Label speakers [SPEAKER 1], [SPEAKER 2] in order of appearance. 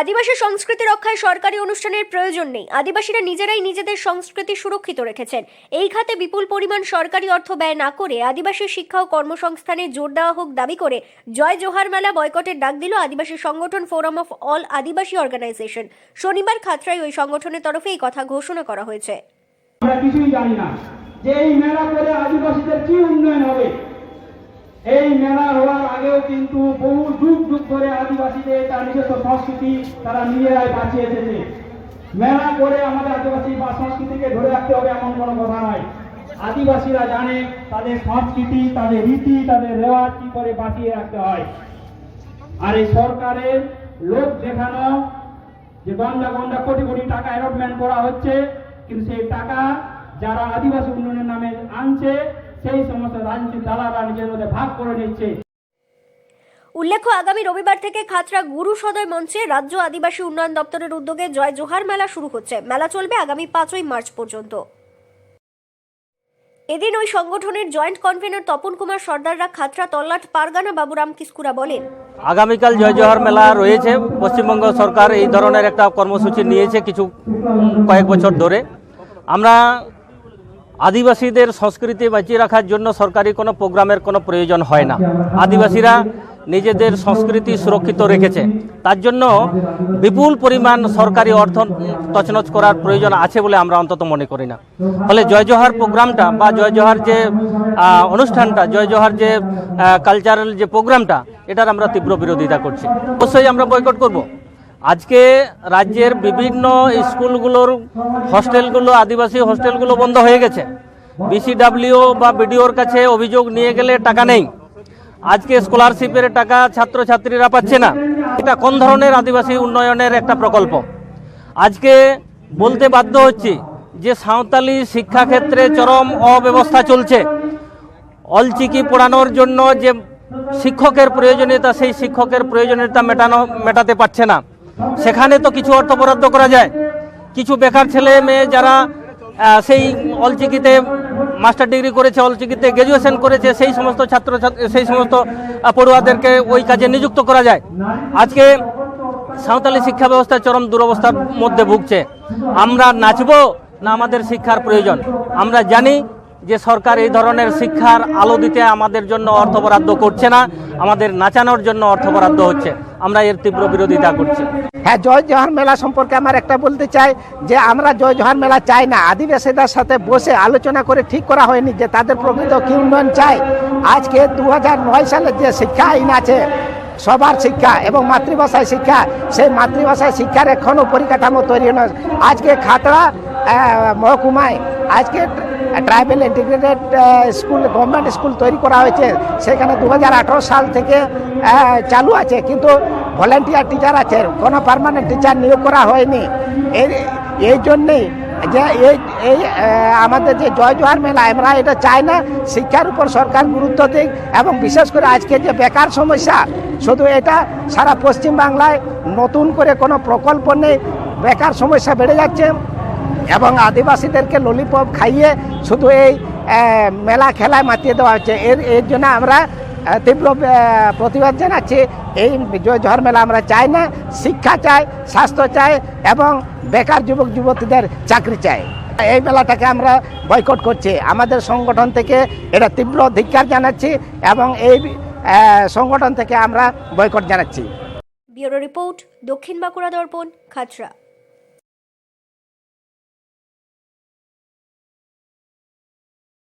[SPEAKER 1] আদিবাসী সংস্কৃতি রক্ষায় সরকারি অনুষ্ঠানের প্রয়োজন নেই। আদিবাসীরা নিজেরাই নিজেদের সংস্কৃতি সুরক্ষিত রেখেছেন। এই খাতে বিপুল পরিমাণ সরকারি অর্থ ব্যয় না করে আদিবাসী শিক্ষা ও কর্মসংস্থানে জোর দেওয়া হোক দাবি করে জয় জোহার মেলা বয়কটের ডাক দিল আদিবাসী সংগঠন forum of all Adivasi organisation. শনিবার খাতড়ায় ওই সংগঠনের তরফে এই কথা ঘোষণা করা হয়েছে।
[SPEAKER 2] আমরা কিছুই জানি না যে এই মেলা করে আদিবাসীদের কি উন্নয়ন হবে। এই মেলা হওয়ার আগেও কিন্তু বহু যুগ যুগ ধরে আদিবাসীদের তার নিজস্ব সংস্কৃতি তারা নিজেরাই বাঁচিয়ে এসেছে। মেলা করে আমাদের আদিবাসী বা সংস্কৃতিকে ধরে রাখতে হবে এমন কোনো কথা নয়। আদিবাসীরা জানে তাদের সংস্কৃতি, তাদের রীতি, তাদের রেওয়াজ কি করে বাঁচিয়ে রাখতে হয়। আর এই সরকারের লোক দেখানো যে গন্ডা গন্ডা কোটি কোটি টাকা অ্যালটমেন্ট করা হচ্ছে, কিন্তু সেই টাকা যারা আদিবাসী উন্নয়নের নামে আনছে সেই সমস্ত রাজনীতি দালালরা নিজের মধ্যে ভাগ করে নিচ্ছে।
[SPEAKER 1] উল্লেখ্য আগামী রবিবার থেকে খাতড়া গুরু সদয় মঞ্চে রাজ্য আদিবাসী উন্নয়ন দপ্তরের উদ্যোগে জয় জোহার মেলা শুরু হচ্ছে। মেলা চলবে আগামী পাঁচই মার্চ পর্যন্ত। এদিন ওই সংগঠনের জয়েন্ট কনভেনর তপন কুমার সর্দাররা খাতড়া তল্লাট পারগানা বাবুরাম কিস্কুরা বলেন
[SPEAKER 3] আগামীকাল জয় জোহার মেলা রয়েছে। পশ্চিমবঙ্গ সরকার এই ধরনের একটা কর্মসূচি নিয়েছে কিছু কয়েক বছর ধরে। আমরা আদিবাসীদের সংস্কৃতি বাঁচিয়ে রাখার জন্য সরকারি কোনো প্রোগ্রামের কোনো প্রয়োজন হয় না। আদিবাসীরা নিজেদের সংস্কৃতি সুরক্ষিত রেখেছে। তার জন্য বিপুল পরিমাণ সরকারি অর্থ তছনছ করার প্রয়োজন আছে বলে আমরা অন্তত মনে করি না। ফলে জয় জোহার প্রোগ্রামটা বা জয় জোহার যে অনুষ্ঠানটা, জয় জোহার যে কালচারাল যে প্রোগ্রামটা, এটার আমরা তীব্র বিরোধিতা করছি। অবশ্যই আমরা বয়কট করব। আজকে রাজ্যের বিভিন্ন স্কুলগুলোর হস্টেলগুলো, আদিবাসী হস্টেলগুলো বন্ধ হয়ে গেছে। বিসিডাব্লিউ বা বিডিওর কাছে অভিযোগ নিয়ে গেলে টাকা নেই। আজকে স্কলারশিপের টাকা ছাত্রছাত্রীরা পাচ্ছে না। এটা কোন ধরনের আদিবাসী উন্নয়নের একটা প্রকল্প? আজকে বলতে বাধ্য হচ্ছি যে সাঁওতালি শিক্ষাক্ষেত্রে চরম অব্যবস্থা চলছে। অলচিকি পড়ানোর জন্য যে শিক্ষকের প্রয়োজনীয়তা, সেই শিক্ষকের প্রয়োজনীয়তা মেটানো, মেটাতে পারছে না। সেখানে তো কিছু অর্থ বরাদ্দ করা যায়। কিছু বেকার ছেলে মেয়ে যারা সেই অলচিকিতে মাস্টার ডিগ্রি করেছে, অলচিকিতে গ্র্যাজুয়েশন করেছে, সেই সমস্ত ছাত্র সেই সমস্ত পড়ুয়াদেরকে ওই কাজে নিযুক্ত করা যায়। আজকে সাঁওতালি শিক্ষা ব্যবস্থা চরম দুরবস্থার মধ্যে ভুগছে। আমরা নাচবো না আমাদের শিক্ষার প্রয়োজন? আমরা জানি যে সরকার এই ধরনের শিক্ষার আলো দিতে আমাদের জন্য অর্থ বরাদ্দ করছে না, আমাদের নাচানোর জন্য অর্থ বরাদ্দ হচ্ছে। আমরা এর তীব্র বিরোধিতা করছি।
[SPEAKER 4] হ্যাঁ জয় জোহার মেলা সম্পর্কে আমার একটা বলতে চাই যে আমরা জয় জোহার মেলা চাই না। আদিবাসীদের সাথে বসে আলোচনা করে ঠিক করা হয়নি যে তাদের প্রকৃত কি উন্নয়ন চাই। আজকে দু নয় সালের যে শিক্ষা আইন আছে, সবার শিক্ষা এবং মাতৃভাষায় শিক্ষা, সেই মাতৃভাষায় শিক্ষার এখনও পরিকাঠামো তৈরি নয়। আজকে খাতড়া মহকুমায়, আজকে tribal integrated school government school তৈরি করা হয়েছে। সেখানে দু হাজার আঠেরো সাল থেকে চালু আছে। কিন্তু ভলেন্টিয়ার টিচার আছে, কোনো পারমানেন্ট টিচার নিয়োগ করা হয়নি। এই এই জন্যেই যে এই এই আমাদের যে জয় জোহার মেলা, আমরা এটা চাই না, শিক্ষার উপর সরকার গুরুত্ব দিক এবং বিশেষ করে আজকে যে বেকার সমস্যা, শুধু এটা সারা পশ্চিম বাংলায় নতুন করে কোনো প্রকল্প নেই। বেকার সমস্যা বেড়ে যাচ্ছে। এবং আদিবাসীদেরকে ললিপপ খাইয়ে শুধু এই মেলা খেলায় মাতিয়ে দেওয়া হচ্ছে। এর এর জন্য আমরা তীব্র প্রতিবাদ জানাচ্ছি। এই জহর মেলা আমরা চাই না। শিক্ষা চাই, স্বাস্থ্য চাই এবং বেকার যুবক, যুবতীদের চাকরি চাই। এই মেলাটাকে আমরা বয়কট করছি। আমাদের সংগঠন থেকে এটা তীব্র ধিক্কার জানাচ্ছি এবং এই সংগঠন থেকে আমরা বয়কট জানাচ্ছি।
[SPEAKER 1] ব্যুরো রিপোর্ট দক্ষিণ বাঁকুড়া দর্পণ খাতড়া